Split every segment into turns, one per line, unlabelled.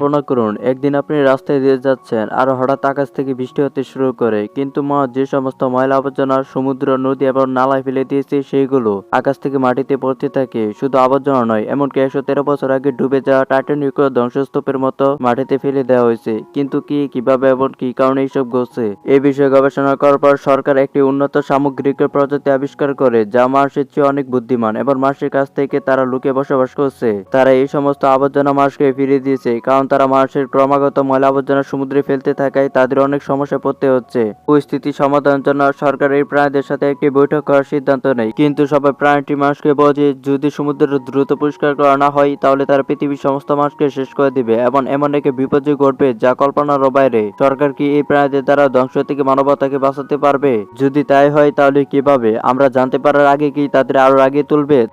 কল্পনা করুন। একদিন আপনি রাস্তায় দিয়ে যাচ্ছেন, আর হঠাৎ আকাশ থেকে বৃষ্টি হতে শুরু করে। কিন্তু মা, যে সমস্ত ময়লা আবর্জনা, সমুদ্র, নদী এবং নালায় ফেলে দিয়েছে, সেইগুলো আকাশ থেকে মাটিতে পড়তে থাকে। শুধু আবর্জনা নয়, এমনকি একশো তেরো বছর আগে ডুবে যাওয়া টাইটানিক ধ্বংসস্তূপের মতো মাটিতে ফেলে দেওয়া হয়েছে। কিন্তু কি, কীভাবে এবং কি কারণে এইসব ঘটছে? এই বিষয়ে গবেষণা করার পর সরকার একটি উন্নত সামগ্রিক প্রজাতি আবিষ্কার করে, যা মানুষের চেয়ে অনেক বুদ্ধিমান এবং মানুষের কাছ থেকে তারা লুকে বসবাস করছে। তারা এই সমস্ত আবর্জনা মানুষকে ফিরিয়ে দিয়েছে, কারণ তারা মানুষের ক্রমাগত ময়লা আবর্জনা সমুদ্রে ফেলতে থাকায় তাদের অনেক সমস্যা পড়তে হচ্ছে। পরিস্থিতি সমাধানের জন্য সরকার এই প্রাণীদের সাথে একটি বৈঠক করার সিদ্ধান্ত নেয়। কিন্তু সবাই প্রাণীটি মানুষকে বোঝে যদি সমুদ্র দ্রুত পরিষ্কার করা না হয়, তাহলে তারা পৃথিবীর সমস্ত মানুষকে শেষ করে দিবে। এবং এমন একটি বিপর্যয় ঘটবে যা কল্পনারও বাইরে। সরকার কি এই প্রাণীদের দ্বারা ধ্বংস থেকে মানবতাকে বাঁচাতে পারবে? যদি তাই হয়, তাহলে কীভাবে? আমরা জানতে পারার আগে কি তাদের আরও আগে তুলবে?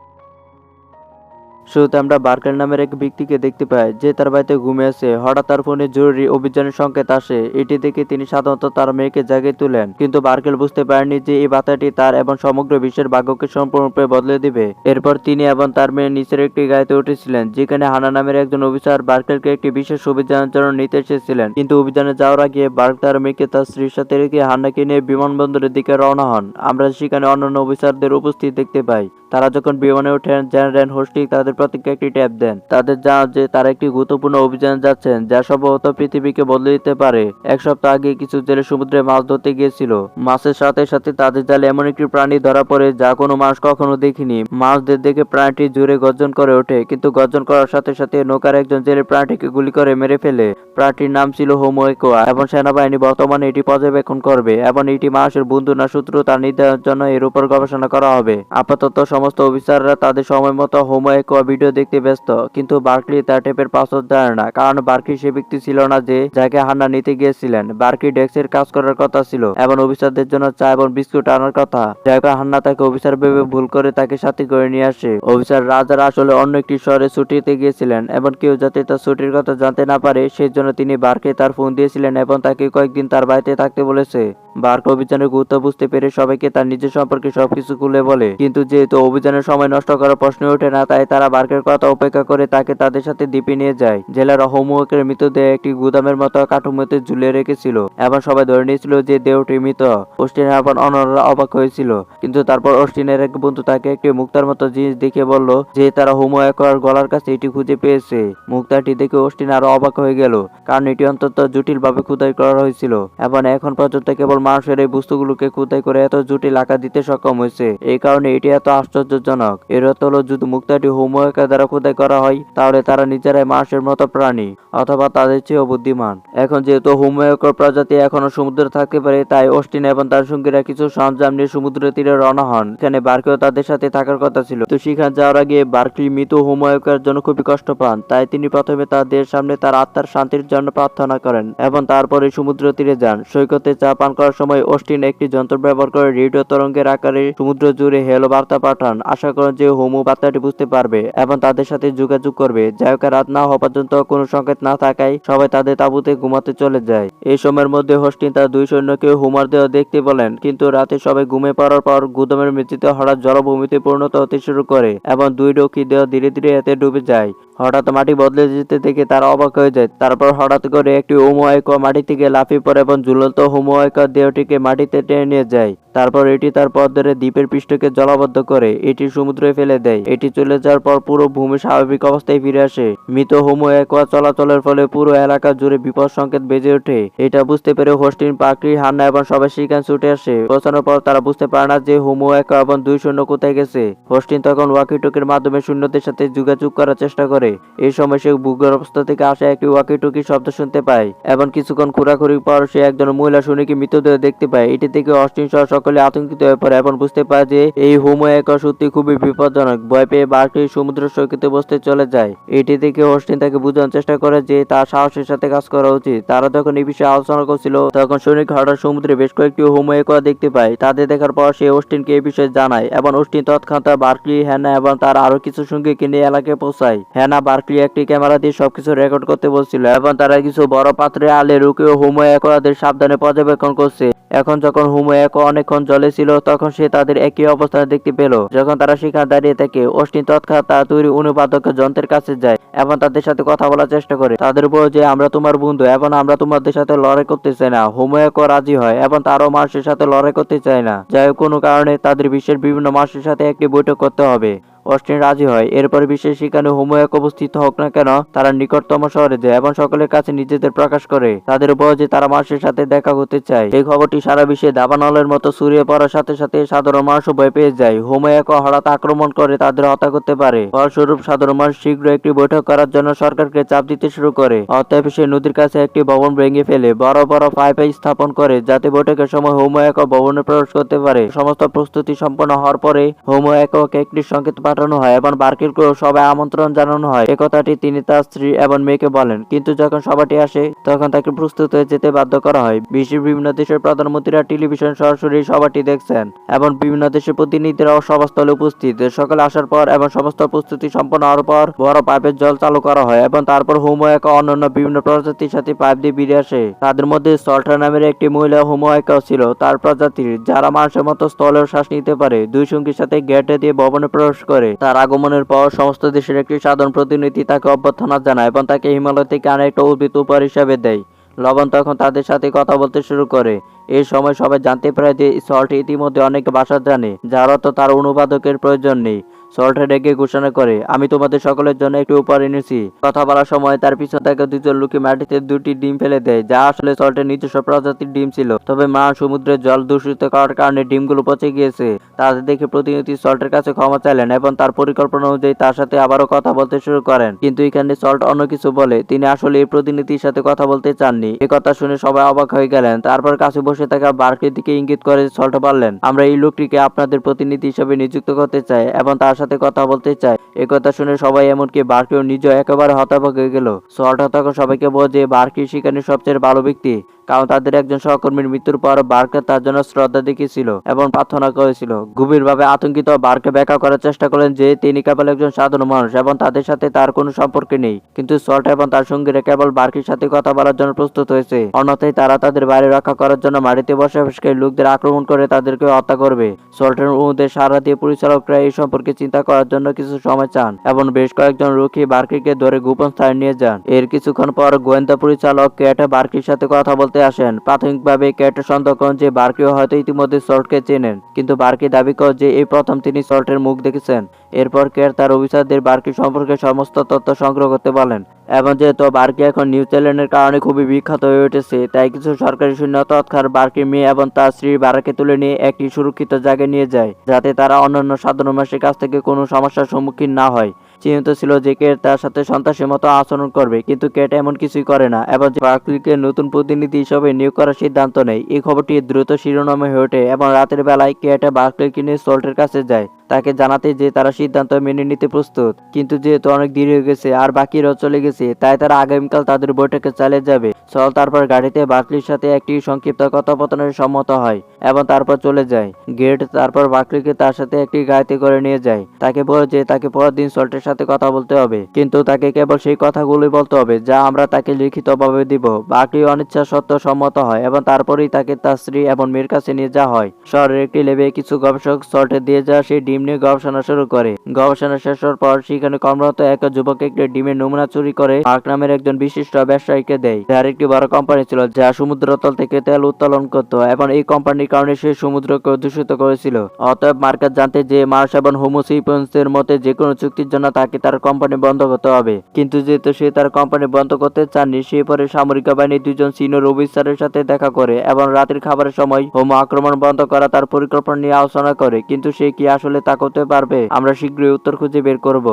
শুরুতে আমরা বার্কেল নামের এক ব্যক্তিকে দেখতে পাই, যে তার বাড়িতে ঘুমিয়ে আছে। হঠাৎ তার ফোনে জরুরি অভিযানের সংকেত আসে। এটি দেখে তিনি সাধারণত তার মেয়েকে জাগিয়ে তুলেন। কিন্তু বার্কেল বুঝতে পারেনি যে এই বার্তাটি তার এবং সমগ্র বিশ্বের ভাগ্যকে সম্পূর্ণরূপে বদলে দিবে। এরপর তিনি এবং তার মেয়ে নিচের একটি গাড়িতে উঠেছিলেন, যেখানে হানা নামের একজন অফিসার বার্কেলকে একটি বিশেষ অভিযানের জন্য নিতে এসেছিলেন। কিন্তু অভিযানে যাওয়ার আগে বার্ক তার মেয়েকে তার স্ত্রীর সাথে রেখে হান্নাকে নিয়ে বিমানবন্দরের দিকে রওনা হন। আমরা সেখানে অন্যান্য অফিসারদের উপস্থিত দেখতে পাই। তারা যখন বিমানে ওঠেন, জেনারেল হোস্টিক তাদের প্রত্যেককে একটি ট্যাব দেন। তাদের জানা যে, তারা একটি গুরুত্বপূর্ণ অভিযানে যাচ্ছেন, যা সম্ভবত পৃথিবীকে বদলে দিতে পারে। এক সপ্তাহ আগে কিছু জেলে সমুদ্রে মাছ ধরতে গিয়েছিল। মাছের সাথে সাথে তাদের জালে এমন একটি প্রাণী ধরা পড়ে, যা কোনো মাছ কখনো দেখিনি। মাছদের দেখে প্রাণীটি জুড়ে গর্জন করে ওঠে, কিন্তু গর্জন করার সাথে সাথে নৌকার একজন জেলে প্রাণীটিকে গুলি করে মেরে ফেলে। প্রাণীটির নাম ছিল হোমো একোয়া এবং সেনাবাহিনী বর্তমানে এটি পর্যবেক্ষণ করবে, এবং এটি মানুষের বন্ধু না শত্রু তা নির্ধারণের জন্য এর উপর গবেষণা করা হবে। আপাতত সমস্ত অফিসাররা তাদের সময় মতো হোমো একোয়া ভিডিও দেখতে ব্যস্ত, কিন্তু বার্কলি তার টেপের পাসওয়ার্ড জানে না, কারণ বার্কলি সে ব্যক্তি ছিল না যে যাকে হান্না নিতে গিয়েছিলেন। বার্কি ডেস্কের কাজ করার কথা ছিল এবং অফিসারদের জন্য চা এবং বিস্কুট আনার কথা। যাকে হান্না তাকে অফিসার ভেবে ভুল করে তাকে সাথে করে নিয়ে আসে। অফিসার রাজার আসলে অন্য একটি শহরে ছুটিতে গিয়েছিলেন এবং কেউ যাতে তার ছুটির কথা জানতে না পারে সেই জন্য তিনি বার্কে তার ফোন দিয়েছিলেন এবং তাকে কয়েকদিন তার বাড়িতে থাকতে বলেছে। বার্ক অভিযানের গুরুত্ব বুঝতে পেরে সবাইকে তার নিজের সম্পর্কে সবকিছু খুলে বলে, কিন্তু যেহেতু অভিযানের সময় নষ্ট করার প্রশ্ন ওঠে না, তাই তারা বার্কের কথা উপেক্ষা করে তাকে তাদের সাথে দ্বীপে নিয়ে যায়। জেলার হোমওয়ার্কের মৃতদেহ একটি গুদামের মতো কাঠামোতে ঝুলিয়ে রেখেছিল। এবং সবাই ধরে নিয়েছিল যে দেহটি মৃত। অস্টিন এবং অন্যরা অবাক হয়েছিল। কিন্তু তারপর অস্টিনের এক বন্ধু তাকে একটি মুক্তার মতো জিনিস দেখে বলল যে, তারা হোমওয়ার্কার গলার কাছে এটি খুঁজে পেয়েছে। মুক্তাটি দেখে অস্টিন আরও অবাক হয়ে গেল, কারণ এটি অন্তত জটিলভাবে খুদাই করা হয়েছিল। এবং এখন পর্যন্ত কেবল মানুষের এই বস্তুগুলোকে খুদাই করে এত জটিল আকার দিতে সক্ষম হয়েছে। এই কারণে এটি এত আশ্চর্যজনক। এর অর্থ হলো, যদি মুক্তাটি হোমওয়ার্কার দ্বারা খোদাই করা হয়, তাহলে তারা নিজেরাই মানুষের মতো প্রাণী, অথবা তাদের চেয়েও বুদ্ধিমান। এখন যেহেতু হোমওয়ার্কার প্রজাতি এখনও সমুদ্রে থাকতে পারে, তাই অস্টিন এবং তার সঙ্গীরা কিছু সরঞ্জাম নিয়ে সমুদ্র তীরে রওনা হন। এখানে বার্কেও তাদের সাথে থাকার কথা ছিল। তো সেখানে যাওয়ার আগে বার্কলি মৃত হোমওয়ার্কার জন্য খুবই কষ্ট পান। তাই তিনি প্রথমে তাদের সামনে তার আত্মার শান্তির জন্য প্রার্থনা করেন এবং তারপরে সমুদ্র তীরে যান। সৈকতে চা পান করার সময় অস্টিন একটি যন্ত্র ব্যবহার করে রেডিও তরঙ্গের আকারে সমুদ্র জুড়ে হেলো বার্তা পাঠান। আশা করেন যে হোমো বার্তাটি বুঝতে পারবে। এবং তাদের সাথে যোগাযোগ করবে। হোক, রাত না হওয়া পর্যন্ত কোনো সংকেত না থাকায় সবাই তাদের তাঁবুতে ঘুমাতে চলে যায়। এই সময়ের মধ্যে হোস্টিন তার দুই সৈন্যকে হুমার দেহ দেখতে বলেন কিন্তু রাতে সবাই ঘুমে পড়ার পর গুদমের মৃত্যুতে হঠাৎ জলভূমিতে পরিণত হতে শুরু করে এবং দুই ডকি দেহ ধীরে ধীরে এতে ডুবে যায়। হঠাৎ মাটি বদলে যেতে দেখে তারা অবাক হয়ে যায়। তারপর হঠাৎ করে একটি হোমোয়াইক মাটি থেকে লাফিয়ে পড়ে এবং ঝুলন্ত হোমোয়াইক দেহটিকে মাটিতে টেনে নিয়ে যায়। তারপর এটি তার পথ ধরে দ্বীপের পৃষ্ঠকে জলাবদ্ধ করে এটি সমুদ্রে ফেলে দেয়। এটি চলে যাওয়ার পর পুরো ভূমি স্বাভাবিক অবস্থায় ফিরে আসে। মৃত হোমো একোয়া চলাচলের ফলে পুরো এলাকা জুড়ে বিপদ সংকেত বেজে ওঠে। এটা বুঝতে পেরে হোস্টিন পাকড়ি হান্না এবং সবাই সেখানে ছুটে আসে। পৌঁছানোর পর তারা বুঝতে পারে না যে হোমো একোয়া এবং দুই সৈন্য কোথায় গেছে। হোস্টিন তখন ওয়াকিটকির মাধ্যমে সৈন্যদের সাথে যোগাযোগ করার চেষ্টা করে। এই সময় সে ভূগর্ভস্থ থেকে আসা একটি ওয়াকিটকি শব্দ শুনতে পায়, এবং কিছুক্ষণ ঘোরাঘুরির পর সে একজন মহিলা সৈনিক মৃতদেহ দেখতে পায়। এটি থেকে অস্টিন সহ সকলে আতঙ্কিত হয়ে পড়ে। এবং বুঝতে পারে যে এই হোমো সত্যি খুবই বিপজ্জনক। ভয় পেয়ে বার্কলি সমুদ্র সৈকতে বসতে চলে যায়। এটি থেকে অস্টিন তাকে বোঝানোর চেষ্টা করে যে তার সাহসের সাথে কাজ করা উচিত। তারা যখন এই বিষয়ে আলোচনা করছিল, তখন সৈনিক হঠাৎ সমুদ্রে বেশ কয়েকটি হোমো একোয়া দেখতে পায়। তাদের দেখার পর সে অস্টিনকে এই বিষয়ে জানায়, এবং অস্টিন তৎক্ষণাৎ বার্কলি হ্যানা এবং তার আরও কিছু সঙ্গীকে নিয়ে এলাকায় পৌঁছায়। হ্যানা বার্কলি একটি ক্যামেরা দিয়ে সবকিছু রেকর্ড করতে বলছিল, এবং তারা কিছু বড় পাত্রে আলে রুকে হোমো একোয়াদের সাবধানে পর্যবেক্ষণ করছে। এখন যখন হুমো এক অনেকক্ষণ জলে ছিল, তখন সে তাদের একই অবস্থায় দেখতে পেল। যখন তারা সেখানে দাঁড়িয়ে থাকে, অশ্বিন তৎক্ষণাৎ তার তৈরি অনুবাদক যন্ত্রের কাছে যায় এবং তাদের সাথে কথা বলার চেষ্টা করে। তাদের উপর যে আমরা তোমার বন্ধু এবং আমরা তোমাদের সাথে লড়াই করতে চাই না, হুমো এক রাজি হয় এবং তারও মানুষের সাথে লড়াই করতে চায় না। যাই কোনো কারণে তাদের বিশ্বের বিভিন্ন মানুষের সাথে একটি বৈঠক করতে হবে। অস্টিন রাজি হয়। এরপর বিশ্বের সেখানে হোমওয়াক উপস্থিত হোক না কেন, তারা নিকটতম শহরে যায় এবং সকলের কাছে নিজেদের প্রকাশ করে। তাদের উপর যে তারা মানুষের সাথে দেখা করতে চায়। এই খবরটি সারা বিশ্বে দাবানলের মতো ছড়িয়ে পড়ার সাথে সাথে সাধারণ মানুষ ভয় পেয়ে যায়। হোমওয়াক হঠাৎ আক্রমণ করে তাদের হত্যা করতে পারে। ফলস্বরূপ সাধারণ মানুষ শীঘ্র একটি বৈঠক করার জন্য সরকারকে চাপ দিতে শুরু করে। অতএব সে নদীর কাছে একটি ভবন ভেঙে ফেলে, বড় বড় পাইপ স্থাপন করে, যাতে বৈঠকের সময় হোমওয়াক ভবনে প্রবেশ করতে পারে। সমস্ত প্রস্তুতি সম্পন্ন হওয়ার পরে হোমওয়াককে একটি সংকেত পাঠানো হয় এবং বার্কিলকেও সবাই আমন্ত্রণ জানানো হয়। একথাটি তিনি তার স্ত্রী এবং মেয়েকে বলেন। কিন্তু যখন সভাটি আসে, তখন তাকে প্রস্তুত হয়ে যেতে বাধ্য করা হয়। বিশ্বের বিভিন্ন দেশের প্রধানমন্ত্রীরা টেলিভিশন সরাসরি সভাটি দেখছেন এবং বিভিন্ন দেশের প্রতিনিধিরাও সভাস্থলে উপস্থিত। সকলে আসার পর এবং সমস্ত প্রস্তুতি সম্পন্ন হওয়ার পর বড় পাইপের জল চালু করা হয় এবং তারপর হোমওয়াকা অন্যান্য বিভিন্ন প্রজাতির সাথে পাইপ দিয়ে বেরিয়ে আসে। তাদের মধ্যে সল্টার নামের একটি মহিলা হোমওয়াকাও ছিল, তার প্রজাতির, যারা মানুষের মতো স্থলেও শ্বাস নিতে পারে। দুই সঙ্গীর সাথে গেটে দিয়ে ভবনে প্রবেশ করে। তার আগমনের পর সমস্ত দেশের একটি সাধারণ প্রতিনিধি তাকে অভ্যর্থনা জানায় এবং তাকে হিমালয় থেকে আরেকটা উদ্ভিদ উপহার হিসাবে দেয়। লবণ তখন তাদের সাথে কথা বলতে শুরু করে। এই সময় সবাই জানতে পারে যে সল্ট ইতিমধ্যে অনেক ভাষা জানে, যার অর্থ তার অনুবাদকের প্রয়োজন নেই। সল্ট ডেকে ঘোষণা করে, আমি তোমাদের সকলের জন্য একটি উপহার এনেছি। কথা বলার সময় তার পিছন থেকে দুজন লোকে মাটিতে দুটি ডিম ফেলে দেয়, যা আসলে সল্টের নিজস্ব প্রজাতির ডিম ছিল। তবে মা সমুদ্রের জল দূষিত করার কারণে ডিমগুলো পচে গিয়েছে। তাদের দেখে প্রতিনিধি সল্টের কাছে ক্ষমা চাইলেন এবং তার পরিকল্পনা অনুযায়ী তার সাথে আবারও কথা বলতে শুরু করেন। কিন্তু এখানে সল্ট অন্য কিছু বলে, তিনি আসলে এই প্রতিনিধির সাথে কথা বলতে চাননি। এ কথা শুনে সবাই অবাক হয়ে গেলেন। তারপর কাছে বসে থাকা বার্কের দিকে ইঙ্গিত করে সল্ট বললেন, আমরা এই লোকটিকে আপনাদের প্রতিনিধি হিসেবে নিযুক্ত করতে চাই এবং তার কথা বলতে চাই এ কথা শুনে সবাই এমনকি বার্কেও নিজেও একেবারে হতাবাক হয়ে গেল। সল্ট তখন সবাইকে বলে যে বার্কি সেখানে সবচেয়ে ভালো ব্যক্তি, কারণ তাদের একজন সহকর্মীর মৃত্যুর পর বার্কে তার জন্য শ্রদ্ধা দেখিয়েছিল এবং প্রার্থনা করেছিল। গভীরভাবে আতঙ্কিত বার্কে ব্যাখ্যা করার চেষ্টা করলেন যে তিনি কেবল একজন সাধারণ মানুষ এবং তাদের সাথে তার কোনো সম্পর্ক নেই। কিন্তু সল্ট এবং তার সঙ্গীরা কেবল বার্কির সাথে কথা বলার জন্য প্রস্তুত হয়েছে। অন্যথায় তারা তাদের বাড়ি রক্ষা করার জন্য মাটিতে বসবাসকারী লোকদের আক্রমণ করে তাদেরকে হত্যা করবে। সল্টের অনুদের সারা দিয়ে পরিচালকরা এই সম্পর্কে চিন্তা করার জন্য কিছু সময় চান এবং বেশ কয়েকজন রক্ষী বার্কিকে ধরে গোপন স্থানে নিয়ে যান। এর কিছুক্ষণ পর গোয়েন্দা পরিচালক ক্যাট বার্কির সাথে কথা বলতে আসেন। প্রাথমিকভাবে ক্যাট সন্দেহ করেন যে বার্কিও হয়তো ইতিমধ্যে সল্টকে চেনেন, কিন্তু বার্কি দাবি করে যে এই প্রথম তিনি সল্টের মুখ দেখেছেন। এরপর ক্যাট তার অফিসারদের বার্কি সম্পর্কে সমস্ত তথ্য সংগ্রহ করতে বলেন। এবং যেহেতু বার্কি এখন নিউজিল্যান্ডের কারণে খুবই বিখ্যাত হয়ে উঠেছে, তাই কিছু সরকারি সৈন্য তৎক্ষণ বার্কি মেয়ে এবং তার স্ত্রী বারাকে তুলে নিয়ে একটি সুরক্ষিত জায়গায় নিয়ে যায়, যাতে তারা অন্যান্য সাধারণ মানুষের কাছ থেকে কোনো সমস্যার সম্মুখীন না হয়। চিন্তিত ছিল যে কেট তার সাথে সন্ত্রাসের মতো আচরণ করবে, কিন্তু কেট এমন কিছুই করে না এবং বার্কলিকে নতুন প্রতিনিধি হিসেবে নিয়োগ করার সিদ্ধান্ত নেয়। এই খবরটি দ্রুত শিরোনামে হয়ে ওঠে এবং রাতের বেলায় কেট বার্কলিকে নিয়ে সোল্টের কাছে যায়। তাকে জানাতে যে তারা সিদ্ধান্ত মেনে নিতে প্রস্তুত, কিন্তু যেহেতু অনেক দেরি হয়ে গেছে আর বাকিরাও চলে গেছে, তাই তারা আগামীকাল তাদের বৈঠকে চালিয়ে যাবে। সল তারপর গাড়িতে বাকলির সাথে একটি সংক্ষিপ্ত কথোপকথনের সম্মত হয়। এবং তারপর চলে যায়। গেট তারপর বাকলিকে তার সাথে একটি গাড়িতে করে নিয়ে যায়। তাকে বলে যে তাকে পরের দিন সল্টের সাথে কথা বলতে হবে। কিন্তু তাকে কেবল সেই কথাগুলোই বলতে হবে যা আমরা তাকে লিখিতভাবে দিব। বাকলি অনিচ্ছা সত্ত্বেও সম্মত হয় এবং তারপরেই তাকে তার স্ত্রী এবং মেয়ের কাছে নিয়ে যাওয়া হয়। শহরের একটি লেবে কিছু গবেষক সল্টে দিয়ে যাওয়া সেই ডিম নিয়ে গবেষণা শুরু করে। গবেষণা শেষ হওয়ার পর সেখানে কর্মরত এক যুবক একটি ডিমের নমুনা চুরি করে মার্ক নামের একজন বিশিষ্ট ব্যবসায়ীকে দেয়। যার একটি বড় কোম্পানি ছিল যা সমুদ্রতল থেকে তেল উত্তোলন করত এবং এই কোম্পানির কারণে সে সমুদ্রকে দূষিত করেছিল। অতএব মার্কেট জানতে যে মার্স এবং হোমোসিপন্সের মতে যে কোনো চুক্তির জন্য তাকে তার কোম্পানি বন্ধ করতে হবে। কিন্তু যেহেতু সে তার কোম্পানি বন্ধ করতে চাননি, সে পরে সামরিক বাহিনীর দুজন সিনিয়র অফিসারের সাথে দেখা করে এবং রাতের খাবারের সময় হোমো আক্রমণ বন্ধ করা তার পরিকল্পনা নিয়ে আলোচনা করে। কিন্তু সে কি আসলে তা করতে পারবে? আমরা শীঘ্রই উত্তর খুঁজে বের করব।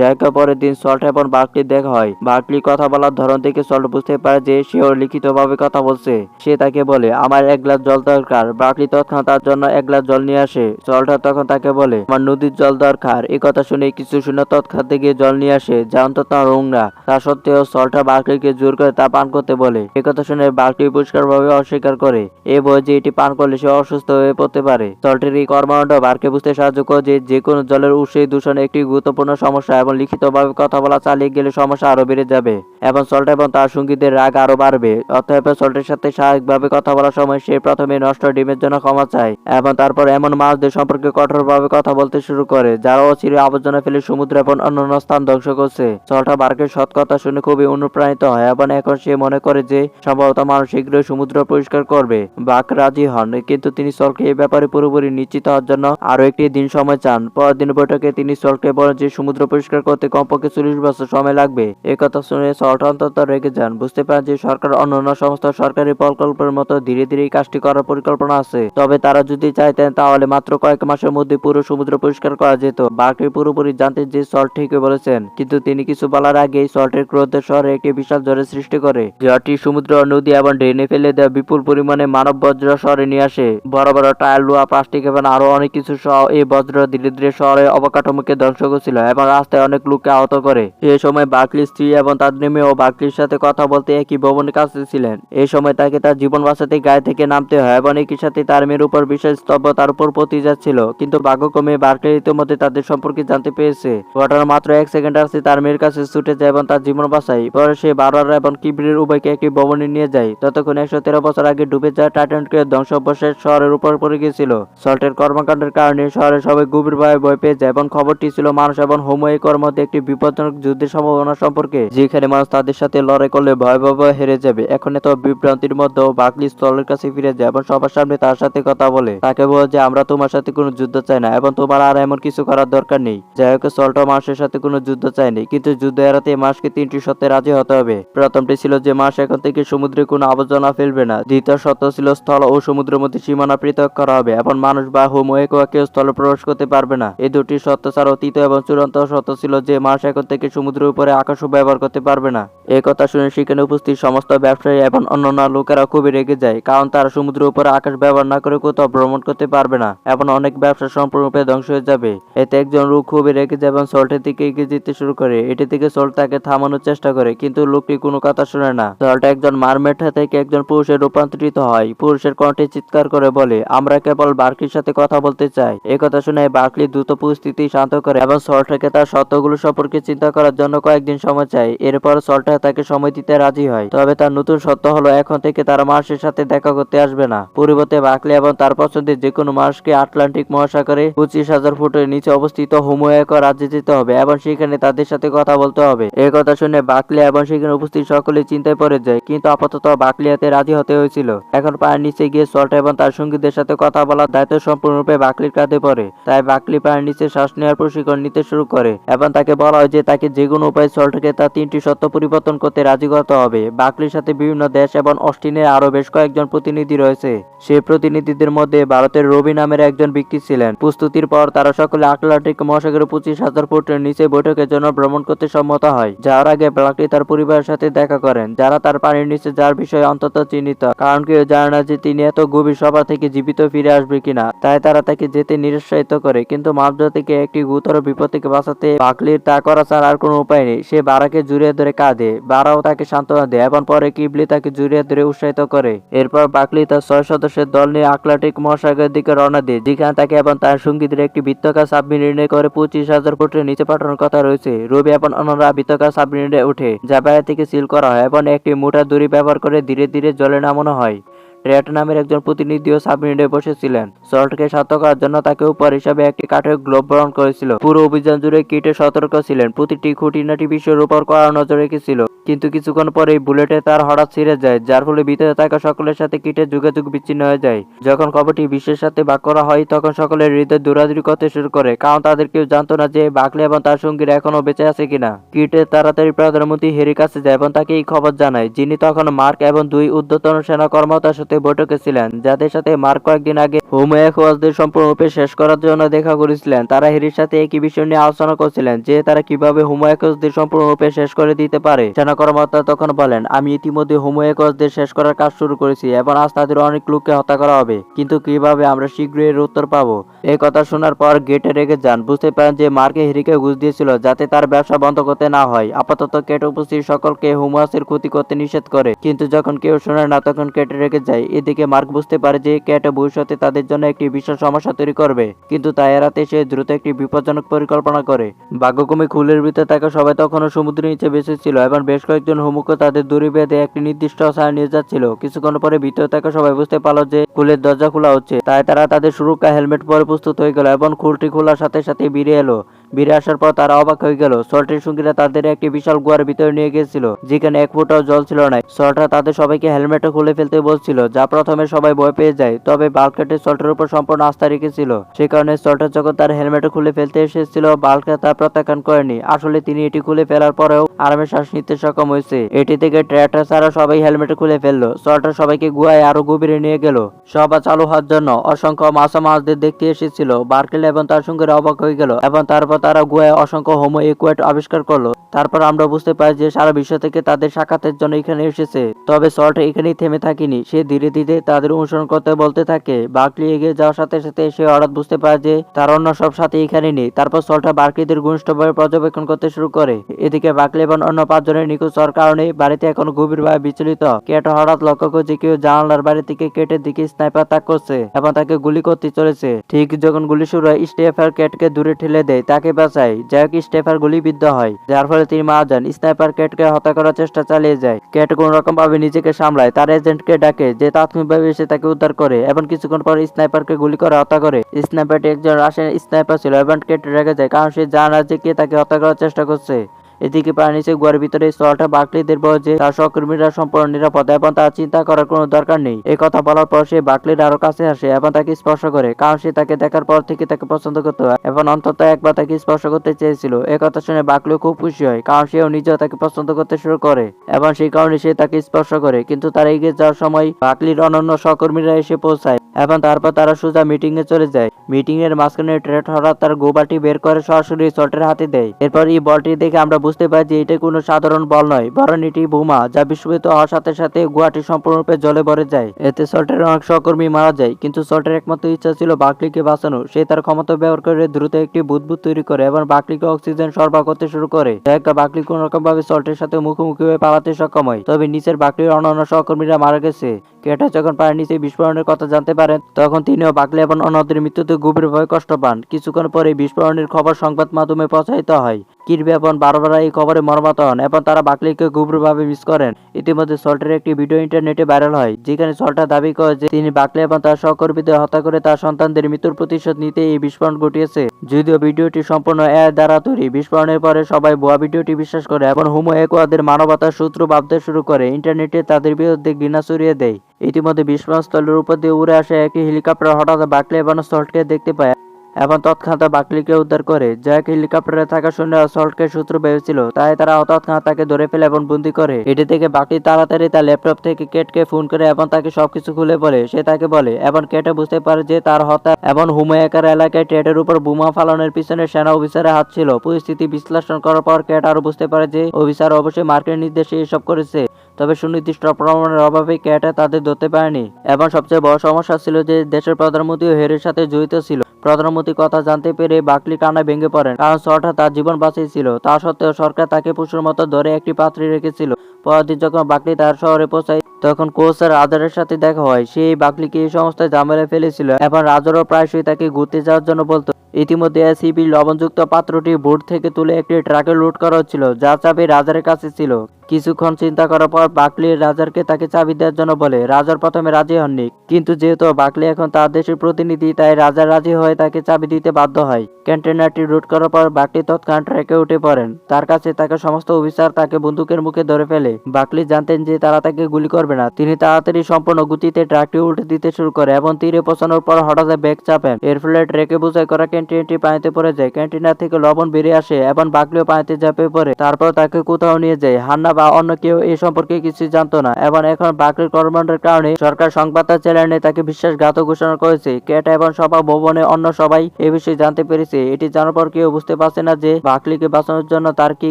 জায়গা পরের দিন সল্ট এবং বার্কলি দেখা হয়। বার্কলি কথা বলার ধরন থেকে সল্ট বুঝতে পারে যে সেও লিখিতভাবে কথা বলছে। সে তাকে বলে, আমার এক গ্লাস জল দরকার। বার্কলি তৎক্ষণাৎ তার জন্য এক গ্লাস জল নিয়ে আসে। সল্ট তখন তাকে বলে, আমার নদীর জল দরকার। এই কথা শুনে কিছু শুনে তৎক্ষণাৎ থেকে জল নিয়ে আসে, যা অন্তত নোংরা। তা সত্ত্বেও সল্টা বার্কলিকে জোর করে তা পান করতে বলে। এ কথা শুনে বার্কলি পরিষ্কারভাবে অস্বীকার করে। এ বলে যে এটি পান করলে সে অসুস্থ হয়ে পড়তে পারে। সল্টের এই কর্মকাণ্ড বার্কে বুঝতে সাহায্য করে যে কোনো জলের উৎসে দূষণ একটি গুরুত্বপূর্ণ সমস্যা এবং লিখিতভাবে কথা বলা চালিয়ে গেলে সমস্যা আরও বেড়ে যাবে এবং সল্ট এবং তার সঙ্গীদের রাগ আরও বাড়বে। অতএব সল্টের সাথে স্বাভাবিকভাবে কথা বলার সময় সে প্রথমে নষ্ট ডিমের জন্য ক্ষমা চায় এবং তারপর এমন মাছদের সম্পর্কে কঠোরভাবে কথা বলতে শুরু করে, যারা অচিরে আবর্জনা ফেলে সমুদ্র এবং অন্যান্য স্থান ধ্বংস করছে। সল্টা বার্কের সৎ কথা শুনে খুবই অনুপ্রাণিত হয় এবং এখন সে মনে করে যে সম্ভবত মানুষ শীঘ্রই সমুদ্র পরিষ্কার করবে। বাক রাজি হন, কিন্তু তিনি সলকে এই ব্যাপারে পুরোপুরি নিশ্চিত হওয়ার জন্য আরও একটি দিন সময় চান। পরের দিন বৈঠকে তিনি সলকে বলেন যে সমুদ্র পরিষ্কার করতে কমপক্ষে চল্লিশ বছর সময় লাগবে। এই কথা শুনে সল্ট অন্তত রেগে যান। বুঝতে পারেন যে সরকার অন্যান্য সমস্ত সরকারি প্রকল্পের মতো ধীরে ধীরে কাজটি করার পরিকল্পনা আছে। তবে তারা যদি চাইতেন, তাহলে মাত্র কয়েক মাসের মধ্যে পুরো সমুদ্র পরিষ্কার করা যেত। বার্কে পুরোপুরি জানতেন যে সল্ট ঠিকই বলেছেন, কিন্তু তিনি কিছু বলার আগেই সল্টের ক্রোধের শহরে একটি বিশাল ঝড়ের সৃষ্টি করে। ঝড়টি সমুদ্র, নদী এবং ড্রেনে ফেলে দেওয়া বিপুল পরিমাণে মানব বজ্র শহরে নিয়ে আসে। বড় বড় টায়ার, লোহা, প্লাস্টিক এবং আরও অনেক কিছু সহ এই বজ্র ধীরে ধীরে শহরে অবকাঠামোকে ধ্বংস করছিল এবং রাস্তায় অনেক লোককে আহত করে। এই সময় বাকলির স্ত্রী এবং তার মেয়েও বাকলির সাথে কথা বলতে একই ভবনের কাছে ছিলেন। এই সময় তাকে তার জীবন বাঁচাতে গায়ে থেকে নামতে হয় এবং একই সাথে তার মেয়ের উপর বিশেষ স্তব্ধ তার উপর পতি যাচ্ছিল কিন্তু ভাগ্যক্রমে বার্কলে ইতিমধ্যে তাদের সম্পর্কে জানতে পেরেছে। ঘটনার মাত্র এক সেকেন্ড আসছে তার মেয়ের কাছে ছুটে যায় এবং তার জীবন বাঁচায়। পরে সে বারবার এবং কিবরির উভয়কে একটি ভবনে নিয়ে যায়। ততক্ষণ একশো তেরো বছর আগে ডুবে যাওয়া টাইটানকে ধ্বংসাবশেষ শহরের উপর পড়ে গিয়েছিল। সল্টের কর্মকাণ্ডের কারণে শহরের সবাই গভীরভাবে ভয় পেয়ে যায় এবং খবরটি ছিল মানুষ এবং হোমোয়েকর মধ্যে একটি বিপজ্জনক যুদ্ধের সম্ভাবনা সম্পর্কে যেখানে মানুষ তাদের সাথে লড়াই করলে ভয়াবহ হেরে যাবে। এখন এত বিভ্রান্তির মধ্যেও বাকলি স্থলের কাছে ফিরে যায় এবং সবার সামনে তার সাথে কথা বলে। তাকে বলে যে, আমরা তোমার সাথে কোনো যুদ্ধ চাই না এবং তোমার আর এমন কিছু করার দরকার নেই। যাই হোক সল্ট মানুষের সাথে কোনো যুদ্ধ চায়নি, কিন্তু যুদ্ধ এড়াতে মাসকে তিনটি সত্যে রাজি হতে হবে। প্রথমটি ছিল যে, মাস এখন থেকে সমুদ্রে কোনো আবর্জনা ফেলবে না। দ্বিতীয় সত্য ছিল, স্থল ও সমুদ্রের মধ্যে সীমানা পৃথক করা হবে এবং মানুষ বা হোমোয়েকো কেউ স্থলে প্রবেশ করতে পারবে না। এই দুটি সত্য ছাড়াও তৃতীয় এবং চূড়ান্ত সত্য ছিল যে মাস এখন থেকে সমুদ্রের উপরে আকাশও ব্যবহার করতে পারবে না। এই কথা শুনে সেখানে উপস্থিত সমস্ত ব্যবসায়ী এবং অন্যান্য লোকেরা খুবই রেগে যায়, কারণ তারা সমুদ্রের উপরে আকাশ ব্যবহার না করে কোথাও ভ্রমণ করতে পারবে না এবং অনেক ব্যবসা সম্পূর্ণরূপে ধ্বংস হয়ে যাবে। এতে একজন লোক খুবই রেগে যায় এবং সল্টের দিকে এগিয়ে যেতে শুরু করে। এটি থেকে সল্ট তাকে থামানোর চেষ্টা করে, কিন্তু লোকটি কোনো কথা শুনে না। সল্ট একজন মারমেঠা থেকে একজন পুরুষে রূপান্তরিত হয়। পুরুষের কণ্ঠে চিৎকার করে বলে, আমরা কেবল বার্কির সাথে কথা বলতে চাই। এই কথা শুনে বার্কলি দ্রুত পরিস্থিতি শান্ত করে এবং সল্টকে তার সত্যগুলো সম্পর্কে চিন্তা করার জন্য কয়েকদিন সময় চায় এরপর সল্ট তাকে সময় দিতে রাজি হয়। তবে তার নতুন সত্য হলো, এখন থেকে তারা মার্সের সাথে দেখা করতে আসবে না। পরিবর্তে বাকলি এবং তার পছন্দের যে কোনো মার্সকে আটলান্টিক মহাসাগরে পঁচিশ হাজার ফুটের নিচে অবস্থিত হোমোয়েক রাজ্যে যেতে হবে এবং সেখানে তাদের সাথে কথা বলতে হবে। এই কথা শুনে বাকলি এবং সেখানে উপস্থিত সকলে চিন্তায় পড়ে যায়, কিন্তু আপাতত বাকলিয়াতে রাজি হতে হয়েছিল। এখন পায়ের নিচে গিয়ে সল্ট এবং তার সঙ্গীদের সাথে কথা বলার দায়িত্ব সম্পূর্ণরূপে বাকলির কাঁধে পড়ে। তাই বাকলি পায়ের নিচে শ্বাস নেওয়ার প্রশিক্ষণ নিতে শুরু করে এবং তাকে বলা হয় যে তাকে যে কোনো উপায়ে সল্টকে তার তিনটি সত্য পরিবর্তন করতে রাজি করতে হবে। বাকলির সাথে বিভিন্ন দেশ এবং অস্টিনের আরও বেশ কয়েকজন প্রতিনিধি রয়েছে। সেই প্রতিনিধিদের মধ্যে ভারতের রবি নামের একজন ব্যক্তি ছিলেন। প্রস্তুতির পর তারা সকলে আটলান্টিক মহাসাগরের পঁচিশ হাজার ফুটের নিচে বৈঠকের জন্য ভ্রমণ করতে সম্মত হয়। যাওয়ার আগে ব্লাকলি তার পরিবারের সাথে দেখা করেন। যারা তার পানির নিচে যার বিষয়ে অন্তত চিহ্নিত, কারণ কেউ জানে না যে তিনি এত গভীর সভা থেকে জীবিত ফিরে আসবে কিনা। তাই তারা তাকে যেতে নিরুৎসাহিত করে, কিন্তু মাঝরাতিকে একটি গুরুতর বিপদ থেকে বাঁচাতে বাকলির তা করা ছাড়া আর কোনো উপায় নেই। সে বারাকে জড়িয়ে ধরে কাঁদে। বারাও তাকে সান্ত্বনা দেয় এবং পরে কিবলি তাকে জড়িয়ে ধরে উৎসাহিত করে। এরপর বাকলি তার ছয় সদস্যের দল নিয়ে আটলান্টিক মহাসাগরের দিকে রওনা দেয়। যেখানে তাকে এবং তার সঙ্গীদের একটি বৃত্তকার সাবমেরিনে করে পঁচিশ হাজার ফুটের নিচে পাঠানোর কথা রয়েছে। রবি এবং অন্যরা বৃত্তকার সাবমেরিনে ওঠে, যা বাইরে থেকে সিল করা হয় এবং একটি মোটা দড়ি ব্যবহার করে ধীরে ধীরে জলে নামানো হয়। রেট নামের একজন প্রতিনিধিও সাবমেরিনে বসেছিলেন। সল্টকে সতর্ক করার জন্য তাকে উপহার হিসাবে একটি কাঠের গ্লোভ বরণ করেছিল। পুরো অভিযান জুড়ে কিটে সতর্ক ছিলেন। প্রতিটি খুঁটিনাটি বিষয়ের উপর কড়া নজর রেখেছিল। কিন্তু কিছুক্ষণ পরেই বুলেটে তার হঠাৎ ছিঁড়ে যায়, যার ফলে ভিতরে থাকা সকলের সাথে কিটের যোগাযোগ বিচ্ছিন্ন হয়ে যায়। যখন খবরটি বিশ্বের সাথে ভাগ করা হয়, তখন সকলের হৃদয় দৌড়াদৌড়ি করতে শুরু করে, কারণ তাদের কেউ জানতো না যে বাকলে এবং তার সঙ্গীরা এখনও বেঁচে আছে কিনা। কিটে তাড়াতাড়ি প্রধানমন্ত্রী হেরির কাছে যায় এবং তাকে এই খবর জানায়, যিনি তখন মার্ক এবং দুই ঊর্ধ্বতন সেনা কর্মকর্তার সাথে বৈঠকে ছিলেন, যাদের সাথে মার্ক কয়েকদিন আগে হোমোয়াকওয়াজদের সম্পূর্ণরূপে শেষ করার জন্য দেখা করেছিলেন। তারা হেরির সাথে একই বিষয় নিয়ে আলোচনা করছিলেন যে তারা কীভাবে হোমোয়াকওয়াজদের সম্পূর্ণরূপে শেষ করে দিতে পারে। সেনা কর্মকর্তা তখন বলেন, আমি ইতিমধ্যে হোমোয়াকওয়াজদের শেষ করার কাজ শুরু করেছি এবং আজ তাদের অনেক লোককে হত্যা করা হবে। কিন্তু কীভাবে আমরা শীঘ্রই এর উত্তর পাবো? এই কথা শোনার পর গেটে রেগে যান। বুঝতে পারেন যে মার্কে হেরিকে ঘুষ দিয়েছিল যাতে তার ব্যবসা বন্ধ করতে না হয়। আপাতত কেট উপস্থিত সকলকে হোমোয়াসের ক্ষতি করতে নিষেধ করে। কিন্তু যখন কেউ শোনে না, তখন কেটে রেগে যায়। এদিকে মার্ক বুঝতে পারে যে ক্যাট ভবিষ্যতে তাদের তাদের জন্য একটি বিশাল সমস্যা তৈরি করবে। কিন্তু তা এড়াতে সে দ্রুত একটি বিপজ্জনক পরিকল্পনা করে। ভাগ্যক্রমে খুলের ভিতরে থাকা সবাই তখনও সমুদ্রের নিচে বেঁচে ছিল এবং বেশ কয়েকজন হুমুক তাদের দড়ি বেঁধে একটি নির্দিষ্ট স্থানে নিয়ে যাচ্ছিল। কিছুক্ষণ পরে ভিতরে থাকা সবাই বুঝতে পারল যে খুলের দরজা খোলা হচ্ছে। তাই তারা তাদের সুরক্ষা হেলমেট পরে প্রস্তুত হয়ে গেল এবং খুলটি খোলার সাথে সাথে বেরিয়ে এলো। বেরিয়ে আসার পর তারা অবাক হয়ে গেল। সল্টের সঙ্গীরা তাদের একটি বিশাল গুয়ার ভিতরে নিয়ে গিয়েছিল, যেখানে এক ফুটাও জল ছিল না। সল্টরা তাদের সবাইকে হেলমেটও খুলে ফেলতে বলছিল, যা প্রথমে সবাই ভয় পেয়ে যায়, তবে বাল্কেটে সল্টের উপর সম্পূর্ণ আস্থা রেখেছিল। সে কারণে সল্টার যখন তার হেলমেটও খুলে ফেলতে এসেছিল বাল্কে তা প্রত্যাখ্যান করেনি। আসলে তিনি এটি খুলে ফেলার পরেও আরামে শ্বাস নিতে সক্ষম হয়েছে। এটি থেকে ট্র্যাক্টর ছাড়া সবাই হেলমেট খুলে ফেলল। সল্টার সবাইকে গুয়ায় আরও গভীরে নিয়ে গেল। সভা চালু হওয়ার জন্য অসংখ্য মাসা মাছদের দেখতে এসেছিল। বার্কেল এবং তার সঙ্গে অবাক হয়ে গেল এবং তারপর তারা গুয়ায় অসংখ্য হোমো ইকুয়েট আবিষ্কার করল। তারপর আমরা বুঝতে পারি যে সারা বিশ্ব থেকে তাদের সাক্ষাতের জন্য এখানে এসেছে। তবে সল্ট এখানেই থেমে থাকেনি। সে ধীরে ধীরে তাদের অনুসরণ করতে বলতে থাকে, বার্কলি এগিয়ে যাওয়ার সাথে সাথে সে হঠাৎ বুঝতে পারে যে তার অন্য সব সাথে এখানে নেই। তারপর সল্টটা বার্কলিদের ঘনিষ্ঠভাবে পর্যবেক্ষণ করতে শুরু করে। এদিকে বার্কলি এবং অন্য পাঁচজনের নিখোঁজ হওয়ার কারণে বাড়িতে এখন গভীরভাবে বিচলিত। কেটো হঠাৎ লক্ষ্য করছে কেউ জানালার বাড়ি থেকে কেটের দিকে স্নাইপার তাক করছে এবং তাকে গুলি করতে চলেছে। ঠিক যখন গুলি শুরু হয় স্টেফার কেটকে দূরে ঠেলে দেয়। তাকে বাঁচায়। যাই হোক, স্টেফার গুলিবিদ্ধ হয়, যার ফলে তিনি মারা যান স্নাইপার কেটকে হত্যা করার চেষ্টা চালিয়ে যায়। কেট কোন রকম ভাবে নিজেকে সামলায়, তার এজেন্টকে ডাকে, যে তাৎক্ষণিকভাবে এসে তাকে উদ্ধার করে, এবং কিছুক্ষণ পর স্নাইপারকে গুলি করে হত্যা করে। স্নাইপারটি একজন রাশিয়ান স্নাইপার ছিল, এবং কেট রেখে যায়, কারণ সে জানা যে কে তাকে হত্যা করার চেষ্টা করছে। এদিকে নিচে গুয়ার ভিতরে সলটা বাকলিদের বলে যে তার সহকর্মীরা সম্পূর্ণ নিরাপদ এবং তার চিন্তা করার কোনো দরকার নেই। এই কথা বলার পর সে বাকলির আরও কাছে আসে এবং তাকে স্পর্শ করে, কারণ সে তাকে দেখার পর থেকে তাকে পছন্দ করতে এবং অন্তত একবার তাকে স্পর্শ করতে চেয়েছিল। এই কথা শুনে বাকলিও খুব খুশি হয়, কারণ সেও নিজেও তাকে পছন্দ করতে শুরু করে এবং সেই কারণে সে তাকে স্পর্শ করে। কিন্তু তার এগিয়ে যাওয়ার সময় বাকলির অনন্য সহকর্মীরা এসে পৌঁছায় এবং তারপর তারা সোজা মিটিং এ চলে যায়। মিটিং এর মাঝখানে ট্রেড হঠাৎ তার গোবাটি বের করে সরাসরি সল্টের হাতে দেয়। এরপর এই বলটি দেখে আমরা বুঝতে পারি যে এটা কোনো সাধারণ বল নয়, বরং এটি বোমা যা বিস্ফোরিত হওয়ার সাথে সাথে গুয়াটি সম্পূর্ণরূপে জলে ভরে যায়। এতে সল্টের অনেক সহকর্মী মারা যায়, কিন্তু সল্টের একমাত্র ইচ্ছা ছিল বাকলিকে বাঁচানো। সে তার ক্ষমতা ব্যবহার করে দ্রুত একটি বুদবুদ তৈরি করে এবং বাকলিকে অক্সিজেন সরবরাহ করতে শুরু করে। জায়গা বাকলি কোন রকম ভাবে সল্টের সাথে মুখোমুখি হয়ে পালাতে সক্ষম হয়, তবে নিচের বাকলির অন্যান্য সহকর্মীরা মারা গেছে। কেটা যখন পায়ের নিচে বিস্ফোরণের কথা জানতে পারেন, তখন তিনিও বাকলি এবং অন্যদের মৃত্যুতে গভীরভাবে কষ্ট পান। কিছুক্ষণ পরে বিস্ফোরণের খবর সংবাদ মাধ্যমে প্রচারিত হয়। কিরবি এবং বারবারা এই খবরে মর্মাহত হন এবং তারা বাকলিকে গভীরভাবে মিস করেন। ইতিমধ্যে সল্টের একটি ভিডিও ইন্টারনেটে ভাইরাল হয়, যেখানে সল্টার দাবি করে যে তিনি বাকলি এবং তার সহকর্মীদের হত্যা করে তার সন্তানদের মৃত্যুর প্রতিশোধ নিতে এই বিস্ফোরণ ঘটিয়েছে। যদিও ভিডিওটি সম্পূর্ণ এর দ্বারা তৈরি, বিস্ফোরণের পরে সবাই ভুয়া ভিডিওটি বিশ্বাস করে এবং হুমো একোয়াদের মানবতার সূত্র ভাবতে শুরু করে। ইন্টারনেটে তাদের বিরুদ্ধে ঘৃণা ছড়িয়ে দেয়। ইতিমধ্যে বিস্ফোরণ স্থলের উপর দিয়ে উড়ে আসে একটি হেলিকপ্টার হঠাৎ বাকলি এবং সল্টকে দেখতে পায় এবং তৎক্ষণাৎ বাকলিকে উদ্ধার করে। জ্যাক হেলিকপ্টারে থাকা শুনে সল্টকে সূত্র ভেবেছিল, তাই তারা তৎক্ষণাৎ তাকে ধরে ফেলে এবং বন্দি করে। এটি থেকে বাকলি তাড়াতাড়ি তার ল্যাপটপ থেকে কেটকে ফোন করে এবং তাকে সবকিছু খুলে বলে। সে তাকে বলে, এবং কেটে বুঝতে পারে যে তার হত্যা এবং হুমায়াকার এলাকায় টেটের উপর বোমা ফালানোর পিছনে সেনা অফিসারের হাত ছিল। পরিস্থিতি বিশ্লেষণ করার পর কেট আরও বুঝতে পারে যে অফিসার অবশ্যই মার্কের নির্দেশে এসব করেছে। তবে সুনির্দিষ্ট প্রমাণের অভাবে ক্যাটা তাদের ধরতে পারেনি। এবং সবচেয়ে বড় সমস্যা ছিল যে দেশের প্রধানমন্ত্রীও হেরের সাথে জড়িত ছিল। প্রধানমন্ত্রীর কথা জানতে পেরে বাকলি কান্নায় ভেঙে পড়েন। কারণ সরটা তার জীবন বাঁচিয়েছিল। তা সত্ত্বেও সরকার তাকে পশুর মতো ধরে একটি পাত্রে রেখেছিল। পরদিন যখন বাকলি তার শহরে পৌঁছায়, তখন কোচের রাজারের সাথে দেখা হয়। সেই বাকলিকে এই সমস্ত ঝামেলা ফেলেছিল। এবং রাজারও প্রায়শই তাকে ঘুরতে যাওয়ার জন্য বলতো। ইতিমধ্যে এসিবি লবণযুক্ত পাত্রটি বোট থেকে তুলে একটি ট্রাকে লোড করা হচ্ছিল, যা চাবি রাজারের কাছে ছিল। কিছুক্ষণ চিন্তা করার পর বাকলি রাজারকে তাকে চাবি দেওয়ার জন্য বলে, রাজার প্রথমে রাজি হননি। কিন্তু যেহেতু বাকলি এখন তার দেশের প্রতিনিধি, তাই রাজা রাজি হয়ে তাকে চাবি দিতে বাধ্য হয়। কন্টেনারটি রুট করার পর বাকলি তৎক্ষণ ট্র্যাকে উঠে পড়েন। তার কাছে তাকে সমস্ত অফিসার তাকে বন্দুকের মুখে ধরে ফেলে। বাকলি জানতেন যে তারা তাকে গুলি করবে না। তিনি তাড়াতাড়ি সম্পূর্ণ গতিতে ট্রাকটি উল্টে দিতে শুরু করে এবং তীরে পৌঁছানোর পর হঠাৎ ব্যাগ চাপেন। এর ফলে ট্রেকে বোঝাই করা ক্যান্টিনটি পানিতে পড়ে যায়। ক্যান্টিনা থেকে লবণ বেরিয়ে আসে, এবং বাকলিও পানিতে ঝাঁপে পড়ে। তারপর তাকে কোথাও নিয়ে যায়। হান্না বা অন্য কেউ এই সম্পর্কে কিছু জানতো না, এবং এখন বাকলির কর্মকাণ্ডের কারণে সরকার সংবাদ চ্যানেলে তাকে বিশ্বাসঘাত ঘোষণা করেছে। ক্যাট এবং সভা ভবনে অন্য সবাই এ বিষয়ে জানতে পেরেছে। এটি জানার পর কেউ বুঝতে পারছে না যে বাকলিকে বাঁচানোর জন্য তার কি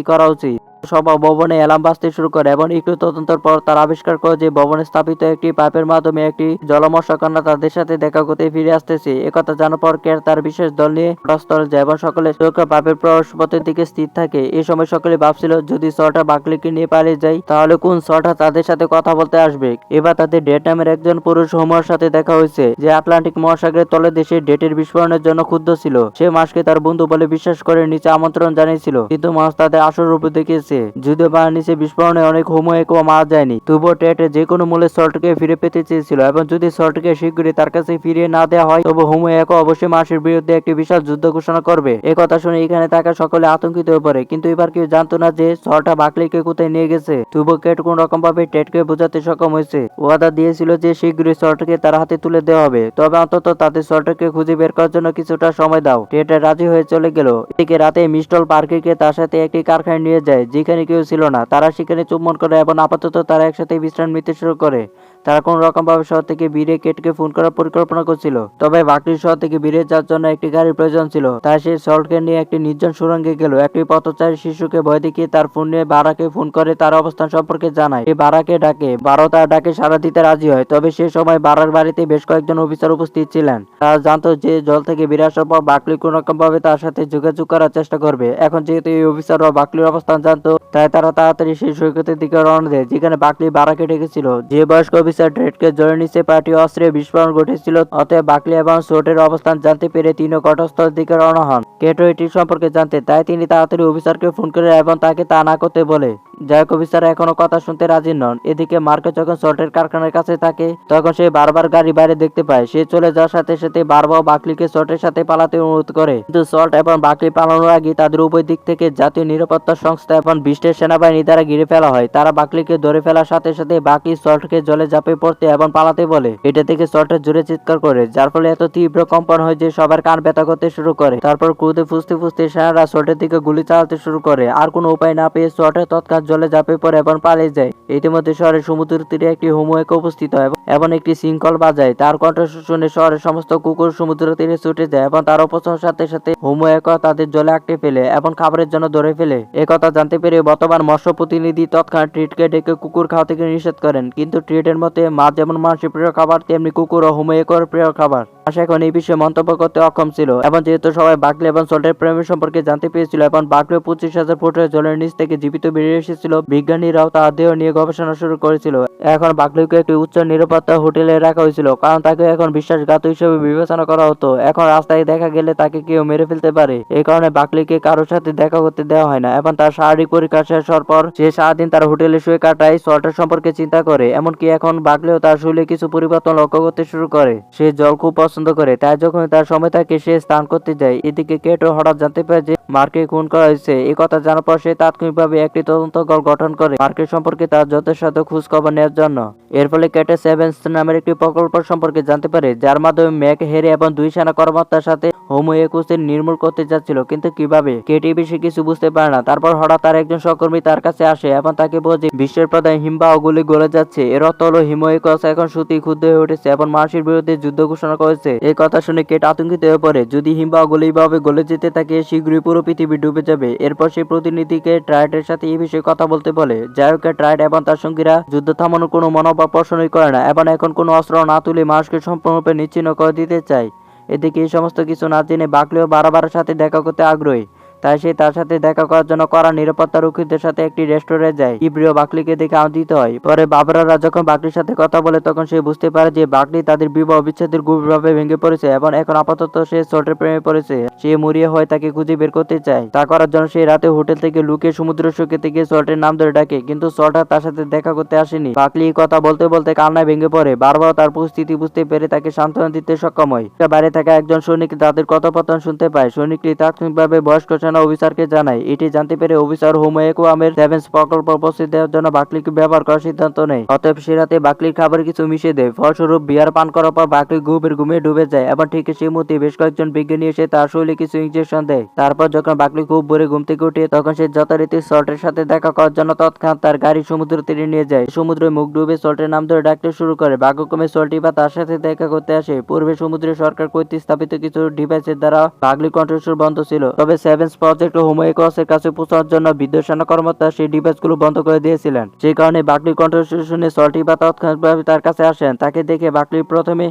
করা উচিত। সভা ভবনে অ্যালার্ম বাজতে শুরু করে এবং একটু তদন্তের পর তারা আবিষ্কার করে যে ভবনে স্থাপিত একটি পাইপের মাধ্যমে একটি জলমৎস্য কন্যা তাদের সাথে দেখা করতে ফিরে আসতেছে। একথা জানার পর কের তার বিশেষ দল নিয়ে ঘটনাস্থলে যায় এবং সকলে সুরক্ষা পাইপের প্রবেশপথের দিকে স্থির থাকে। এই সময় সকলে ভাবছিল, যদি সরটা বাকলিকে নিয়ে পালিয়ে যায়, তাহলে কোন সরটা তাদের সাথে কথা বলতে আসবে? এবার তাদের ডেট নামের একজন পুরুষ হোমার সাথে দেখা হয়েছে, যে আটলান্টিক মহাসাগরের তলে দেশে ডেটের বিস্ফোরণের জন্য ক্ষুব্ধ ছিল। সে মাসকে তার বন্ধু বলে বিশ্বাস করে নিচে আমন্ত্রণ জানিয়েছিল। কিন্তু মাস তাদের আসল রূপ দেখিয়েছে। যদিও বা নিচে বিস্ফোরণে অনেক হোমো একও মারা যায়নি, তবুও টেট যে কোনো মূল্যে সল্টকে ফিরে পেতে চেয়েছিল এবং যদি সল্টকে শীঘ্রই তার কাছে ফিরিয়ে না দেওয়া হয় তবে হোমো একও অবশ্যই মাসের বিরুদ্ধে একটি বিশাল যুদ্ধ ঘোষণা করবে। এ কথা শুনে এখানে থাকা সকলে আতঙ্কিত হয়ে পড়ে, কিন্তু এবার কেউ জানতো না যে সল্টটা বাকলিকে কোথায় নিয়ে গেছে। তবুও কেট কোন রকম ভাবে টেটকে বোঝাতে সক্ষম হয়েছে। ওয়াদা দিয়েছিল যে শীঘ্রই সল্টকে তার হাতে তুলে দেওয়া হবে, তবে অন্তত তাদের সল্টকে খুঁজে বের করার জন্য কিছুটা সময় দাও। টেট রাজি হয়ে চলে গেল। এদিকে রাতে মিস্টল পার্কেকে তার সাথে একটি কারখানায় নিয়ে যায় যেখানে কেউ ছিল না। তারা সেখানে চুম্বন করে এবং আপাতত তারা একসাথে বিশ্রাম নিতে শুরু করে। তারা কোন রকম ভাবে শহর থেকে বেরিয়ে কেটকে ফোন করার পরিকল্পনা করছিল। তবে বাকরি শহর থেকে বেরিয়ে যাওয়ার জন্য একটি গাড়ির প্রয়োজন ছিল। তাই সে সল্টকে নিয়ে একটি নির্জন সুরঙ্গে গেল। একটি পথচারী শিশুকে ভয় দেখিয়ে তার ফোন নিয়ে বারাকে ফোন করে তার অবস্থান সম্পর্কে জানায়। এই বারাকে ডাকে। বারো তার ডাকে সারা দিতে রাজি হয়। তবে সে সময় বারার বাড়িতে বেশ কয়েকজন অফিসার উপস্থিত ছিলেন। তারা জানতো যে জল থেকে বেরিয়ে আসার পর বাকলি কোন রকম ভাবে তার সাথে যোগাযোগ করার চেষ্টা করবে। এখন যেহেতু এই অফিসাররা বাকলির অবস্থান জানতো, তাই তারা তাড়াতাড়ি সেই সৈকতের দিকে রওনা দেয়, যেখানে বাকলি বারাকে ডেকেছিল। যে বয়স্ক অফিসার ড্রেডকে জড়ে নিচে পার্টি অস্ত্রে বিস্ফোরণ ঘটেছিল, অতএব বাকলি এবং সোটের অবস্থান জানতে পেরে তিনিও ঘটনাস্থল দিকে রওনা হন। কেটো এটি সম্পর্কে জানতে তাই তিনি তাড়াতাড়ি অফিসারকে ফোন করে এবং তাকে তা না করতে বলে। যাই অফিসার এখনও কথা শুনতে রাজি নন। এদিকে মার্কে যখন সল্টের কারখানার কাছে থাকে, তখন সে বারবার গাড়ি বাইরে দেখতে পায়। সে চলে যাওয়ার সাথে সাথে বারবার বাকলিকে সল্টের সাথে পালাতে অনুরোধ করে। কিন্তু সল্ট এবং বাকলি পালানোর আগে তাদের উভয় দিক থেকে জাতীয় নিরাপত্তা সংস্থা এবং বিশেষ সেনাবাহিনী দ্বারা ঘিরে ফেলা হয়। তারা বাকলিকে ধরে ফেলার সাথে সাথে বাকি সল্টকে জলে ঝাঁপে পড়তে এবং পালাতে বলে। এটা থেকে সল্টের জোরে চিৎকার করে, যার ফলে এত তীব্র কম্পন হয় যে সবার কান ব্যথা করতে শুরু করে। তারপর ক্রুদে ফুসতে ফুসতে সেনারা সল্টের দিকে গুলি চালাতে শুরু করে। আর কোনো উপায় না পেয়ে সল্টের তৎকাল জলে ঝাঁপে পড়ে এবং পালিয়ে যায়। ইতিমধ্যে শহরের সমুদ্র তীরে একটি হোমওয়েক উপস্থিত হয় এবং একটি শৃঙ্খল বাজায়। তার কণ্ঠ শুনে শহরের সমস্ত কুকুর সমুদ্র তীরে ছুটে যায় এবং তার অপচয়ের সাথে সাথে হোমওয়েক তাদের জলে আটকে ফেলে এবং খাবারের জন্য ধরে ফেলে। একথা জানতে পেরে বর্তমান মৎস্য প্রতিনিধি তৎক্ষণাৎ ট্রিটকে ডেকে কুকুর খাওয়া থেকে নিষেধ করেন। কিন্তু ট্রিটের মতে, মাছ যেমন মানুষের প্রিয় খাবার, তেমনি কুকুর ও হোমওয়েকর প্রিয় খাবার। আশা এখন এই বিষয়ে মন্তব্য করতে অক্ষম ছিল এবং যেহেতু সবাই বাকলি এবং সল্টের প্রেমের সম্পর্কে জানতে পেরেছিল এবং বাকলি পঁচিশ হাজার ফুটের জলের নিচ থেকে জীবিত বেরিয়ে এসেছিল। বিজ্ঞানীরাও তার দেহ নিয়ে গবেষণা শুরু করেছিল। এখন বাকলিকে একটি উচ্চ নিরাপত্তা হোটেলে রাখা হয়েছিল, কারণ তাকে এখন বিশ্বাসঘাত হিসেবে বিবেচনা করা হতো। এখন রাস্তায় দেখা গেলে তাকে কেউ মেরে ফেলতে পারে। এই কারণে বাকলিকে কারোর সাথে দেখা করতে দেওয়া হয় না। এবং তার শারীরিক পরীক্ষা শেষ হওয়ার পর সে সারাদিন তার হোটেলে শুয়ে কাটায় সল্টের সম্পর্কে চিন্তা করে। এমনকি এখন বাকলেও তার শরীরে কিছু পরিবর্তন লক্ষ্য করতে শুরু করে। সে জল খুব পছন্দ করে, তাই যখন তার সময় থাকে সে স্নান করতে যায়। এদিকে কেটো হঠাৎ জানতে পারে যে মার্কে খুন করা হয়েছে। এই কথা জানার পর সে তাৎক্ষণিকভাবে একটি তদন্ত দল গঠন করে। মার্কেট সম্পর্কে তার যথাসাধ্য খোঁজ খবর নেওয়ার জন্য। এর ফলে ক্যাটে সেভেন্স নামের একটি প্রকল্প সম্পর্কে জানতে পারে, যার মাধ্যমে ম্যাক হেরে এবং দুই সেনা কর্মকর্তার সাথে হোমো একুশের নির্মূল করতে যাচ্ছিল, কিন্তু কীভাবে? কেটি বেশি কিছু বুঝতে পারে না। তারপর হঠাৎ তার একজন সহকর্মী তার কাছে আসে এবং তাকে বোঝে বিশ্বের প্রধান হিমবা ওগুলি গলে যাচ্ছে। এর অর্থ হলো হিমো একস এখন সত্যি ক্ষুদ্র হয়ে উঠেছে এবং মানুষের বিরুদ্ধে যুদ্ধ ঘোষণা করেছে। এই কথা শুনে কেট আতঙ্কিত হয়ে পড়ে। যদি হিমবা ওগুলি ভাবে গলে যেতে থাকে, শীঘ্রই পুরো পৃথিবী ডুবে যাবে। এরপর সেই প্রতিনিধিকে ট্রাইটের সাথে এই বিষয়ে কথা বলতে বলে। যাই হোক ট্রাইট এবং তার সঙ্গীরা যুদ্ধ থামানোর কোনো মনোভাব পোষণই করে না এবং এখন কোনো অস্ত্র না তুলে মানুষকে সম্পূর্ণরূপে নিচ্ছিন্ন করে দিতে চায়। এদিকে এই সমস্ত কিছু না জেনে বাকলেও বারবার সাথে দেখা করতে আগ্রহী। তাই সে তার সাথে দেখা করার জন্য করা নিরাপত্তা রক্ষীদের সাথে একটি রেস্টুরেন্টে যায়। ইব্রিও বাকলিকে দেখে আনন্দিত হয়। পরে বাবরারা যখন বাকলির সাথে কথা বলে, তখন সে বুঝতে পারে যে বাকলি তাদের বিবাহ বিচ্ছেদের গভীরভাবে ভেঙে পড়েছে এবং এখন আপাতত সে ছোটের প্রেমে পড়েছে। সে মরিয়া হয় তাকে খুঁজে বের করতে চায়। তা করার জন্য সে রাতে হোটেল থেকে লুকিয়ে সমুদ্র সৈকতে গিয়ে সল্টের নাম ধরে ডাকে, কিন্তু সল্ট তার সাথে দেখা করতে আসেনি। বাকলি কথা বলতে বলতে কান্নায় ভেঙে পড়ে। বারবার তার পরিস্থিতি বুঝতে পেরে তাকে সান্ত্বনা দিতে সক্ষম হয়। বাইরে থাকা একজন সৈনিক তাদের কথোপকথন শুনতে পায়। সৈনিকটি তাৎক্ষণিকভাবে বয়স্ক সেনা অফিসারকে জানায়। এটি জানতে পেরে অফিসার হোমোয়েকোয়ামের সেভেন্স প্রকল্প উপস্থিত দেওয়ার জন্য বাকলিকে ব্যবহার করার সিদ্ধান্ত নেয়। অতএব সে রাতে বাকলির খাবারে কিছু মিশিয়ে দেয়। ফলস্বরূপ বিয়ার পান করার পর বাকলি ঘুমের ঘুমিয়ে ডুবে যায় এবং ঠিক সেই মুহূর্তে বেশ কয়েকজন বিজ্ঞানী এসে তার শরীরে কিছু ইঞ্জেকশন দেয়। তারপর যখন বাকলি খুব ভোরে ঘুম থেকে উঠে, তখন সে যথারীতি সল্টের সাথে দেখা করার জন্য তৎক্ষণাৎ তার গাড়ি সমুদ্র তীরে নিয়ে যায়। সমুদ্রে মুখ ডুবে সল্টের নাম ধরে ডাকতে শুরু করে। ভাগ্যক্রমে সল্টি বা তার সাথে দেখা করতে আসে। পূর্বে সমুদ্রে সরকার কর্তৃক স্থাপিত কিছু ডিভাইসের দ্বারা বাগলি কন্ট্রোল বন্ধ ছিল। তবে সেভেন্স প্রজেক্ট হোমোএকোয়াসের কাছে পৌঁছার জন্য বিদ্যুৎ সেনা কর্মকর্তা সেই ডিভাইসগুলো বন্ধ করে দিয়েছিলেন। সেই কারণে বাকলি কন্ট্রোল শুনে সল্টি বা তৎক্ষণাৎভাবে তার কাছে আসেন। তাকে দেখে বাকলি প্রথমে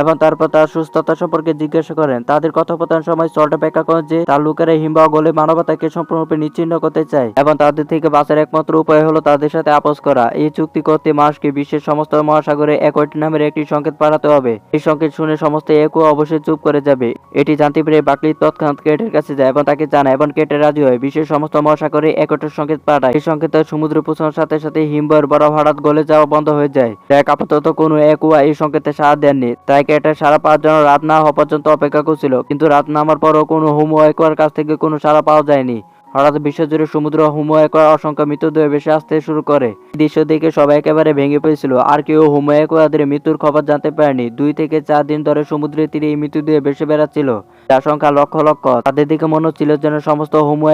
এবং তারপর তার সুস্থতা সম্পর্কে জিজ্ঞাসা করেন। তাদের কথোপকথন সময় সল্ট ব্যাখ্যা করেন যে, তার লোকেরা হিমবাহ গলে মানবতাকে সম্পূর্ণরূপে নিচ্ছিন্ন করতে চায় এবং তাদের থেকে বাঁচার একমাত্র উপায় হলো তাদের সাথে আপোষ করা। এই চুক্তি করতে মার্সকে বিশ্বের সমস্ত মহাসাগরে একটি নামের একটি সংকেত পাঠাতে হবে। এই সংকেত শুনে সমস্ত একও অবশ্যই চুপ করে যাবে। এটি জানতে পেরে বাকলি তৎক্ষণাৎ কেটের কাছে যায় এবং তাকে জানায় এবং কেটে রাজি হয়। বিশ্বের সমস্ত মহাসাগরে একটার সংকেত পাঠায়। এই সংকেত সমুদ্রে পৌঁছানোর সাথে সাথে হিমবাহের বরফ হঠাৎ গলে যাওয়া বন্ধ হয়ে যায়। দেখ, আপাতত কোনো একুয়া এই সংকেতে সাড়া দেননি। তাই কেটে সারা পাওয়ার জন্য রাত না হওয়া পর্যন্ত অপেক্ষা করছিল, কিন্তু রাত নামার পরও কোনো হোমো একুয়ার কাছ থেকে কোনো সাড়া পাওয়া যায়নি। হঠাৎ বিশ্বজুড়ে সমুদ্র হোমো একুয়ার অসংখ্য মৃতদেহ ভেসে আসতে শুরু করে। দৃশ্য দেখে সবাই একেবারে ভেঙে পড়েছিল, আর কেউ হোমো একুয়াদের মৃত্যুর খবর জানতে পারেনি। দুই থেকে চার দিন ধরে সমুদ্রের তীরে এই মৃতদেহ ভেসে বেড়াচ্ছিল। যার সংখ্যা লক্ষ লক্ষ। তাদের দিকে মনে হচ্ছিল যেন সমস্ত হোমো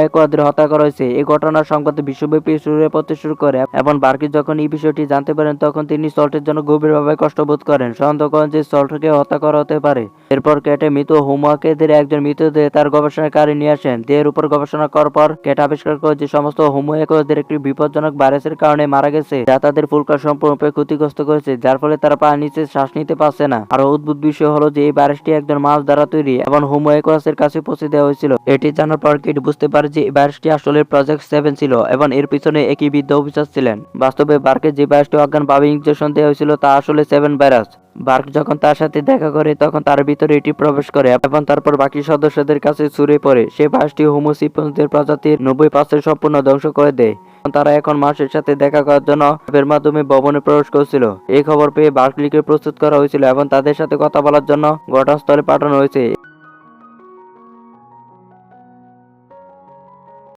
হত্যা করা হয়েছে। এই ঘটনার সংবাদ বিশ্বব্যাপী শুরু পড়তে শুরু করে এবং বার্কি যখন এই বিষয়টি জানতে পারেন, তখন তিনি সল্টের জন্য গভীরভাবে কষ্ট বোধ করেন। সন্দেহ করেন যে সল্টকে হত্যা করা হতে পারে। এরপর কেটে মৃত হোমওয়াকেদের একজন মৃতদেহ তার গবেষণাকারী নিয়ে আসেন। দেহের উপর গবেষণা করার পর কেট আবিষ্কার করে যে সমস্ত হোমোয়েকদের একটি বিপজ্জনক ভাইরাসের কারণে মারা গেছে, যা তাদের ফুলকা সম্পূর্ণরূপে ক্ষতিগ্রস্ত করেছে, যার ফলে তারা পা নিচে শ্বাস নিতে পারছে না। আরও অদ্ভুত বিষয় হলো যে এই ভাইরাসটি একজন মাছ দ্বারা তৈরি এবং হোমোয়েকোয়াসের কাছে পৌঁছে দেওয়া হয়েছিল। এটি জানার পর কেট বুঝতে পারে যে ভাইরাসটি আসলে প্রজেক্ট সেভেন ছিল এবং এর পিছনে একই বৃদ্ধ অফিসার ছিলেন। বাস্তবে বার্কে যে ভাইরাসটি অজ্ঞানভাবে ইঞ্জেকশন দেওয়া হয়েছিল তা আসলে সেভেন ভাইরাস বার্ক যখন তার সাথে দেখা করে, তখন তার ভিতরে এটি প্রবেশ করে এবং তারপর বাকি সদস্যদের কাছে ছুড়ে পড়ে। সে ভাইরাসটি হোমোসিপন্সদের প্রজাতির নব্বই পার্সেন্ট সম্পূর্ণ ধ্বংস করে দেয়। তারা এখন মাসের সাথে দেখা করার জন্য এর মাধ্যমে ভবনে প্রবেশ করছিল। এই খবর পেয়ে বার্কলিকে প্রস্তুত করা হয়েছিল এবং তাদের সাথে কথা বলার জন্য ঘটনাস্থলে পাঠানো হয়েছে।